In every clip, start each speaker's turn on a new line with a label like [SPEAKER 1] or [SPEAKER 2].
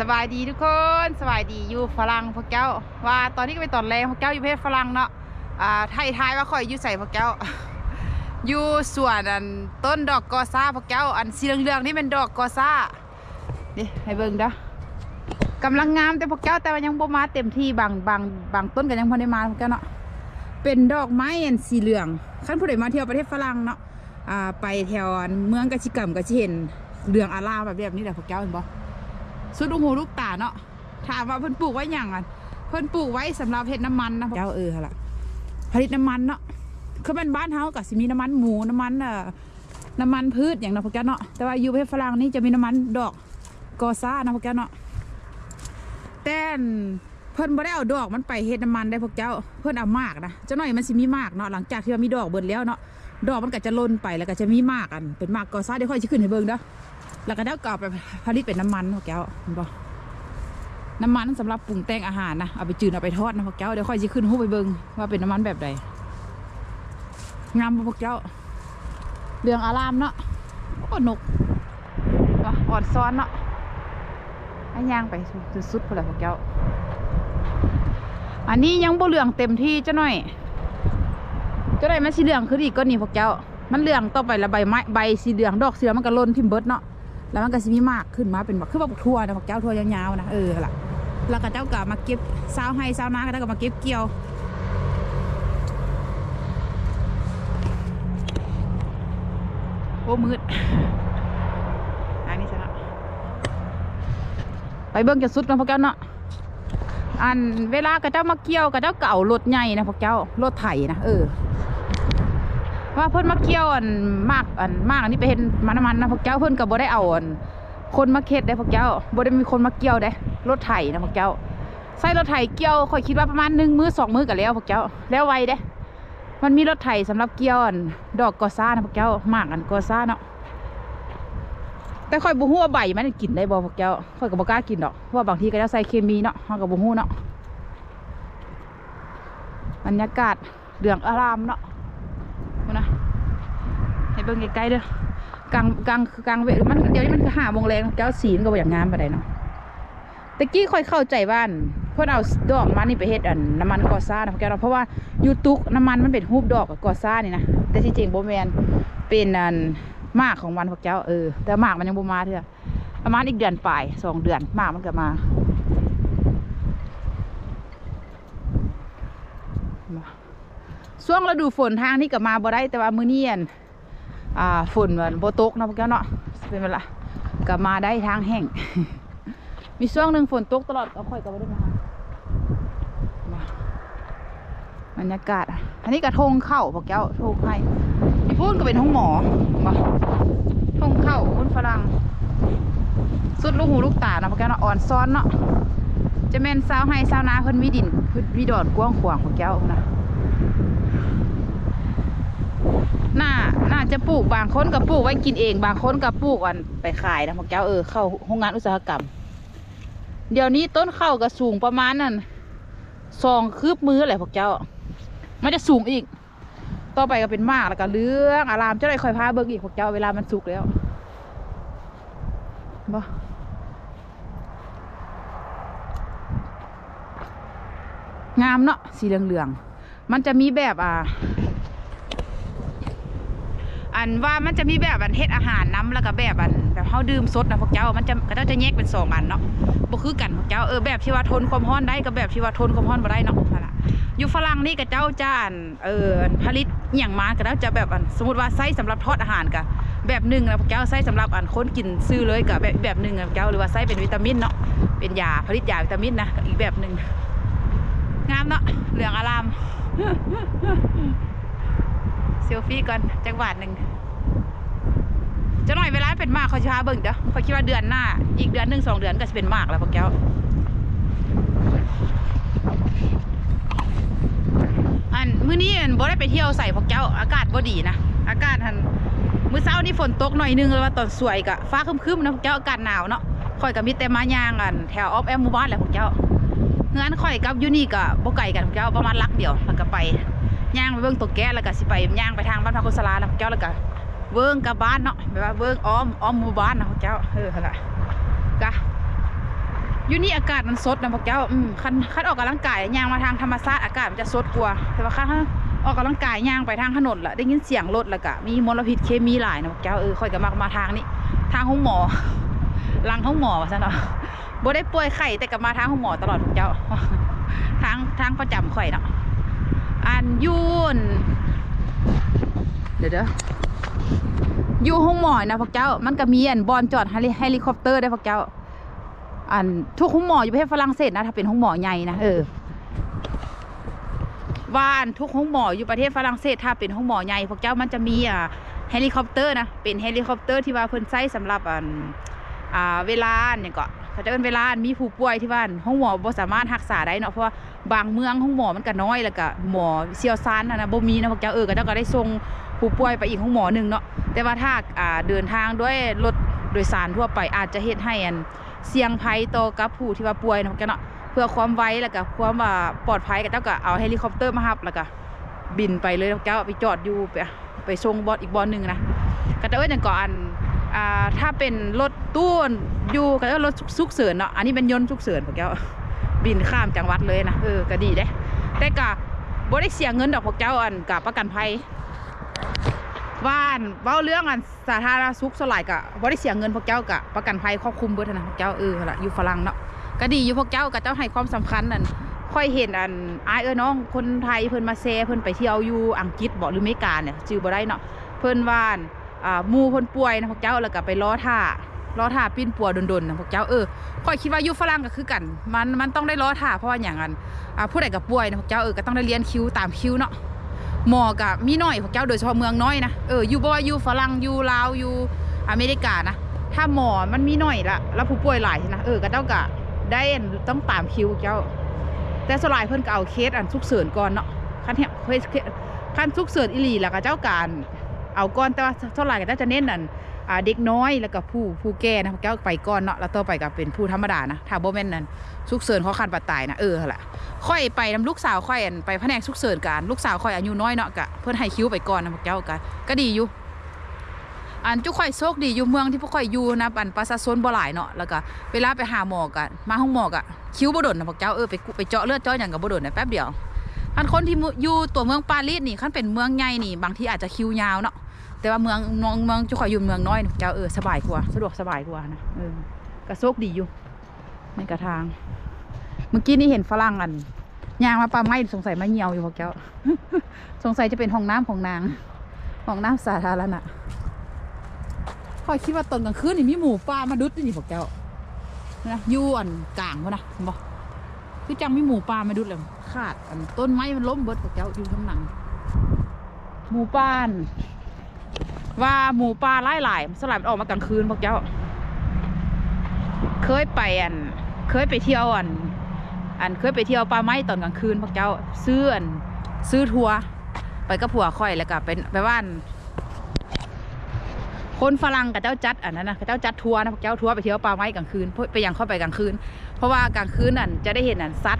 [SPEAKER 1] สบายดีทุกคนสบายดีอยู่ฝรั่งพวกเจ้าว่าตอนนี้ก็เป็นตอนแรงพวกเจ้าอยู่ประเทศฝรั่งเนาะอ่าไทยทายว่าข่อยอยู่ใส่พวกเจ้าอยู่สวนอันต้นดอกกอซ่าพวกเจ้าอันสีเหลืองๆนี่เป็นดอกกอซ่านี่ให้เบิ่งเด้อกำลังงามแต่พวกเจ้าแต่ว่ายังบ่มาเต็มที่บางบางบางต้นก็ยังพอได้มาพวกเจ้าเนาะเป็นดอกไม้อันสีเหลืองขั้นผู้ใดมาเที่ยวประเทศฝรั่งเนาะอ่าไปแถวอันเมืองกะชิกัมก็จะเห็นเหลืองอารามแบบนี้แหละพวกเจ้าเห็นบ่ สุดลูกหูลูกตาเนาะถามว่าเพิ่นปลูกไว้อย่างอะเพิ่นปลูกไว้สำหรับเฮ็ดน้ำมันนะเจ้าเออหั่นล่ะผลิตน้ำมันเนาะคือเป็นบ้านเฮาก็สิมีน้ำมันหมูน้ำมันเอ่อน้ำมันพืชอย่างเนาะพวกแกเนาะแต่ว่าอยู่ประเทศฝรั่งนี่จะมีน้ำมันดอกกอซ่านะพวกแกเนาะแต่นเพิ่นบ่ได้เอาดอกมันไปเฮ็ดน้ำมันได้พวกเจ้า เพิ่นเอามากนะเจ้าหน่อยมันสิมีมากเนาะหลังจากที่ว่ามีดอกเบิดแล้วเนาะ ดอกมันก็จะล่นไปแล้วก็จะมีมากอันเป็นมากกอซ่าเดี๋ยวค่อยสิขึ้นให้เบิ่งเด้อแล้วก็เด้ากลับไปผลิตเป็นน้ำมันพวกแก้วเห็นบ่น้ำมันสำหรับปรุงแต่งอาหารนะเอาไปจืดเอาไปทอดนะพวกแก้วเดี๋ยวค่อยจะขึ้นหูปไปเบิ่งว่าเป็นน้ำมันแบบใดงามพวกแก้วเรืองอารามเนาะโอ้นกว่ะอ่อนซ้อนเนาะให้ย่างไปสุดๆพอแล้วพวกแก้วอันนี้ยังบ่เหลืองเต็มที่จ้ะหน่อย จ้ะหน่อยมันสีเหลืองขึ้นอีกก็นี่พวกแก้วมันเหลืองต่อไปล้วใบไม้ใบสีเหลืองดอกเสือมันก็ล่นพิมพ์เบิดเนาะแล้วมันก็สิมีมากขึ้นมาเป็นแบบคือแบบทั่วนะพวกเจ้าทั่วยาวๆนะเออล่ะแล้วก็เจ้าก็มาเก็บซาวให้ซาวนาก็เจ้าก็มาเก็บเกี่ยวโอ้มืดอันนี้จะเนะไปเบิ่งจะสุดนะพวกเจ้าเนาะอันเวลากระเจ้ามาเกี่ยวกระเจ้าเก่ารถใหญ่นะพวกเจ้ารถไถนะเออ ว่าเพิ่นมาเกี่ยวอันมากอันมากอันนี้ไปเห็นมันน้ำมันนะพวกเจ้าเพิ่นก็บ่ได้เอาอันคนมาเค็ดได้พวกเจ้าบ่ได้มีคนมาเกี่ยวได้รถไถนะพวกเจ้าใส่รถไถเกี่ยวค่อยคิดว่าประมาณหนึ่งมือสองมือกันแล้วพวกเจ้าแล้วไวเด้ มันมีรถไถสำหรับเกี่ยวอันดอกกอซ่านะพวกเจ้ามากอันกอซ่าเนาะแต่ค่อยบ่ฮู้ว่าใบมันกินได้บ่พวกเจ้าค่อยก็บ่กล้ากินดอกเพราะว่าบางทีก็จะใส่เคมีเนาะเฮาก็บ่ฮู้เนาะบรรยากาศเหลืองอารามเนาะ เบิ่งใกล้ๆเด้อกลางกลางกลางเวทมันเดี๋ยวนี้มันก็หาโมงแรงเจ้าสีนก็บอย่างงามปานใดเนาะตะกี้ค่อยเข้าใจบ้านเพิ่นเอาดอกมันนี่ไปเฮ็ดอันน้ำมันกอซ่านะพวกแกเนาเพราะว่ายู่ตุกน้ำมันมันเป็นรูปดอกกับกอซ่านี่นะแต่ที่จริงโบแมนเป็นอันมากของมันพวกเจ้าเออแต่มากมันยังบ่มาเถอะประมาณอีกเดือนปลายสองเดือนมากมันก็มามาช่วงฤดูฝนทางนี่ก็มาบ่ได้แต่ว่ามื้อนี้อั่น อ่าฝนมันบ่ตกเนาะพวกแก้วเนาะเป็นเวลาก็มาได้ทางแห้งมีช่วงหนึ่งฝนตกตลอดก็ค่อยก็บ่ได้มามาบรรยากาศอะอันนี้กระทงเข้าพวกแก้วทงให้อีพูนก็เป็นห้องหมอมาทงเข้าคนฝรั่งสุดลูกหูลูกตาเนาะพวกแก้วเนาะอ่อนซ้อนเนาะจะแม่นสาวให้สาวนาเพิ่นมีดินเพิ่นมีดอนกว้างขวางพวกแก้วนะ น่าน่าจะปลูกบางคนก็ปลูกไว้กินเอง บางคนก็ปลูกอันไปขายนะพวกเจ้าเออเข้าโรงงานอุตสาหกรรม เดี๋ยวนี้ต้นข้าวก็สูงประมาณนั่นสองคืบมือแหละพวกเจ้ามันจะสูงอีก ต่อไปก็เป็นมากแล้วก็เรื่องอารามเจ้าได้คอยพาเบิกอีกพวกเจ้าเวลามันสุกแล้วบ่งามเนาะสีเหลืองๆมันจะมีแบบอ่า อันว่ามันจะมีแบบอันเฮ็ดอาหารน้ำแล้วก็แบบอันแบบเฮาดื่มสดนะพวกเจ้า มันจะก็เจ้าจะแยกเป็นสองอันเนาะบ่คือกันพวกเจ้าเออแบบที่ว่าทนความร้อนได้กับแบบที่ว่าทนความร้อนบ่ได้เนาะนั่นล่ะอยู่ฝรั่งนี่ก็เจ้าจานเออผลิตอย่างมาก็เจ้าจะแบบอันสมมติว่าใช้สำหรับทอดอาหารก็แบบหนึ่งนะพวกเจ้าใช้สำหรับอันค้นกินซื้อเลยก็แบบแบบหนึ่งนะพวกเจ้าหรือว่าใช้เป็นวิตามินเนาะเป็นยาผลิตยาวิตามินนะอีกแบบหนึ่งงามเนาะเหลืองอาราม เซลฟี่ก่อนจังหวัดหนึ่งจะหน่อยเวลาเป็นมากเขาจะพาเบิ่งเด้อเขาคิดว่าเดือนหน้า อีกเดือนหนึ่งสองเดือนก็จะเป็นมากแล้วพวกแก้วอันมื้อนี้อันบ่ได้ไปเที่ยวใส่พวกแก้วอากาศบ่ดีนะอากาศทันมื้อเช้านี่ฝนตกหน่อยนึงแล้วว่าตอนสวยกะฟ้าครึ้มๆนะพวกแก้วอากาศหนาวเนาะข่อยก็มีแต่มายางอันแถวออฟแอมมูบ้านแหละพวกแก้วเงินข่อยกับยูนี่ก็บ่ไกลกันพวกแก้วประมาณลักเดียวแล้วก็ไป ย่างไปเบิ่งตัวแก้แล้วก็สิไปย่างไปทางบ้านพักคนสลาแล้วพวกแก้วแล้วก็เวิ้งกับบ้านเนาะแบบว่าเวิ้งอ้อมอ้อมหมู่บ้านนะพวกเจ้าเออหั่นล่ะกะอยู่นี่อากาศมันสดนะพวกเจ้าอืมคันคันออกกำลังกายย่างมาทางธรรมชาติอากาศมันจะสดกว่าแต่ว่าคันออกกำลังกายย่างไปทางถนนละได้ยินเสียงรถแล้วก็มีมลพิษเคมีหลายนะพวกเจ้าเออค่อยก็มักมาทางนี้ ทางห้องหมอลังห้องหมอซั่นเนาะบ่ได้ป่วยไข้แต่ก็มาทางห้องหมอตลอดพวกเจ้าทางทางประจำข่อยเนาะ อันยูนเดี๋ยวเด้ออยู่ห้องหมอนะพวกเจ้า มันก็มีอันบอลจอดเฮลิเฮลิคอปเตอร์ได้พวกเจ้า อันทุกห้องหมออยู่ประเทศฝรั่งเศสนะถ้าเป็นห้องหมอใหญ่นะเออว่าอันทุกห้องหมออยู่ประเทศฝรั่งเศสถ้าเป็นห้องหมอใหญ่พวกเจ้ามันจะมีอ่าเฮลิคอปเตอร์นะเป็นเฮลิคอปเตอร์ที่ว่าเพิ่นใช้สำหรับอันอ่าเวลาเนี่ยก็ เขาจะเป็นเวลามีผู้ป่วยที่ว่านห้องหมอบ่สามารถรักษาได้เนาะเพราะว่าบางเมืองห้องหมอมันก็น้อยแล้วก็หมอเชี่ยวชาญนะนะบ่มีนะพวกเจ้าเออก็เจ้าก็ได้ส่งผู้ป่วยไปอีกห้องหมอหนึ่งเนาะแต่ว่าถ้าอ่าเดินทางด้วยรถโดยสารทั่วไปอาจจะเฮ็ดให้อันเสี่ยงภัยต่อกับผู้ที่ว่าป่วยนาะแกเนาะเพื่อความไวแล้วก็ความว่าปลอดภัยก็เจ้าก็เอาเฮลิคอปเตอร์มารับแล้วก็บินไปเลยแล้วแกไปจอดอยู่ไปไปส่งบอสอีกบอสหนึ่งนะก็จะเอ้ยอย่างก่อน ถ้าเป็นรถตู้อยู่ก็รถสุกเสริญเนาะอันนี้เป็นยนต์สุกเสริญพวกแกวบินข้ามจังหวัดเลยนะเออก็ดีเด้แต่ก็บ่ได้เสียเงินดอกพวกเจ้าอันกับประกันภัยว่านเว้าเรื่องอันสาธารณสุขสลายกะบ่ได้เสียเงินพวกเจ้ากะประกันภัยครอบคลุมเบิดนะพวกเจ้าเออละอยู่ฝรั่งเนาะก็ดีอยู่พวกเจ้าก็เจ้าให้ความสำคัญนั่นค่อยเห็นอันอายเออน้องคนไทยเพิ่นมาแชร์เพิ่นไปเที่ยวอยู่อังกฤษบ่หรือเมกาเนี่ยจือบ่ได้เนาะเพิ่นว่าน มู่เพิ่นป่วยนะพวกเจ้าแล้วก็ไปรอท่ารอท่าปิ้นปัวดนๆนะพวกเจ้าเออคอยคิดว่ายู่ฝรั่งก็คือกัน มันมันต้องได้รอท่าเพราะว่าอย่างอันผู้ใดก็ป่วยนะพวกเจ้าเออก็ต้องได้เรียนคิวตามคิวเนาะหมอกับมีน้อยพวกเจ้าโดยเฉพาะเมืองน้อยนะเอออยู่บ่ว่าอยู่ฝรั่งอยู่ลาวอยู่อเมริกานะถ้าหมอมันมีน้อยละแล้วผู้ป่วยหลายนะเออก็เจ้าก็ได้ต้องตามคิวเจ้า แต่สลายเพิ่นก็เอาเคสอันฉุกเฉินก่อนเนาะคันเนี้ยเฮ้นฉุกเฉินอีหลีแล้วก็เจ้าการ เอาก่อนแต่ว่าสลายก็เจ้าจะเน้นอันอ่าเด็กน้อยแล้วก็ผู้ผู้แก่นะพวกเจ้าไปก่อนเนาะแล้วต่อไปก็เป็นผู้ธรรมดานะถ้าบ่แม่นนั่นฉุกเฉินเขาคันปัดตายนะเออหั่นล่ะค่อยไปนำลูกสาวค่อยอันไปแผนกฉุกเฉินกันลูกสาวค่อยอายุน้อยเนาะกะเพื่อนให้คิ้วไปก่อนนะพวกเจ้ากันก็ดีอยู่อันจุค่อยโชคดีอยู่เมืองที่พวกค่อยอยู่นะอันประชาชนบ่หลายเนาะแล้วก็เวลาไปหาหมอกันมาห้องหมอกะคิ้วบ่ดนนะพวกเจ้าเออไปไปเจาะเลือดเจาะหยังกับบ่ดนนะแป๊บเดียวอันคนที่อยู่ตัวเมืองปารีสนี่คันเป็นเมืองใหญ่นี่ บางทีอาจจะคิวยาวเนาะ แต่ว่าเมืองเมืองเมืองจุกค่อยอยู่เมืองน้อยนี่พวกเจ้าเออสบายกว่าสะดวกสบายกว่านะเออก็โชคดีอยู่ในกระทาง เมื่อกี้นี่เห็นฝรั่งอันยางมาปลาไม้สงสัยมาเหี่ยวอยู่พวกเจ้าสงสัยจะเป็นห้องน้ำของนางห้องน้ำสาธารณะพอยคิดว่าตอนกลางคืนนี่มีหมูป่ามาดุดนี่พวกเจ้านะยูอันกลางวะนะบอกคือจังมีหมูป่ามาดุดเลยขาดอันต้นไม้มันล้มเบิดพวกเจ้าอยู่ข้างหลังหมูป่าน ว่าหมูป่าไล่หลายสลับออกมากลางคืนพวกเจ้า เคยไปอัน เคยไปเที่ยวอัน อันเคยไปเที่ยวป่าไม้ตอนกลางคืนพวกเจ้าซื้ออันซื้อทัวร์ไปกับผัวค่อยแล้วก็ไปไปบ้าน คนฝรั่งกับเจ้าจัดอันนั้นนะกับเจ้าจัดทัวร์นะพวกเจ้าทัวร์ไปเที่ยวป่าไม้กลางคืนเพราะไปยังเข้าไปกลางคืน เพราะว่ากลางคืนนั่นจะได้เห็นอันซัด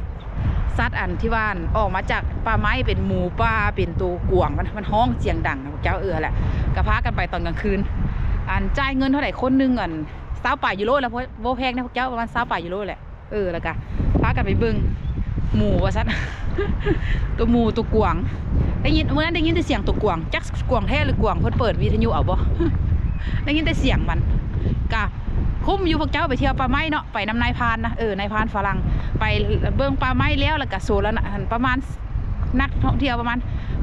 [SPEAKER 1] ซัดอันที่ว่านออกมาจากป่าไม้เป็นหมูป่าเป็นตัวกวางมันมันห้องเสียงดังนะพวกเจ้าเอือแหละก็พากันไปตอนกลางคืน อันจ่ายเงินเท่าไหร่คนหนึงอันสาวป่ายูโรแล้วเพราะโบแพงนะพวกเจ้าประมาณสาวป่ายูโรแหละเออแล้วก็พากันไปบิ่งหมูว่าซัดตัวหมูตัวกวางได้ยินเมื่อนั้นได้ยินแต่เสียงตัวกวางจักกวางแท้หรือกวางเพิ่นเปิดวิทยุเอาบ่ได้ยินแต่เสียงมันกะ คุ้มอยู่พวกเจ้าไปเที่ยวป่าไม้เนาะไปน้ำนายพานนะเออนายพานฝรั่งไปเบิ่งป่าไม้แล้วแล้วก็โซแล้วนะประมาณนักท่องเที่ยวประมาณ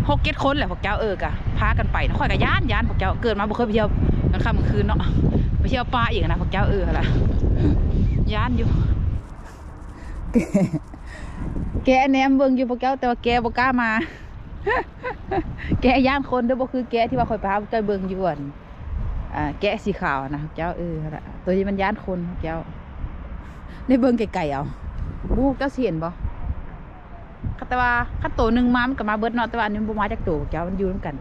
[SPEAKER 1] หกเจ็ดคนแหละพวกเจ้าเออกะพากันไปนะค่อยกะย่านย่านพวกเจ้าเกิดมาบ่เคยไปเที่ยวกลางค่ำกลางคืนเนาะไปเที่ยวป่าอีกนะพวกเจ้าเออละย่านอยู่แกแหนมเบิ่งอยู่พวกเจ้าแต่ว่าแกบ่กล้ามา แกย่านคนเด้อบ่คือแกที่ว่าคอยพาพวกเจ้าเบิ่งอยู่อั่น แกะสีขาวนะแกเจ้าเออตัวนี้มันย่านคนแกเจ้าในเบิ่งไก่ๆเอาบูเจ้าสิเห็นบ่คัตว่าคันโตหนึ่งมามันกับมาเบิดเนาะแต่ว่าอันนี้มันบูมาจากโตวพวกเจ้ามันอยู่นํกัน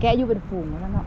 [SPEAKER 1] แกะอยู่เป็นฝูงแล้วเนาะ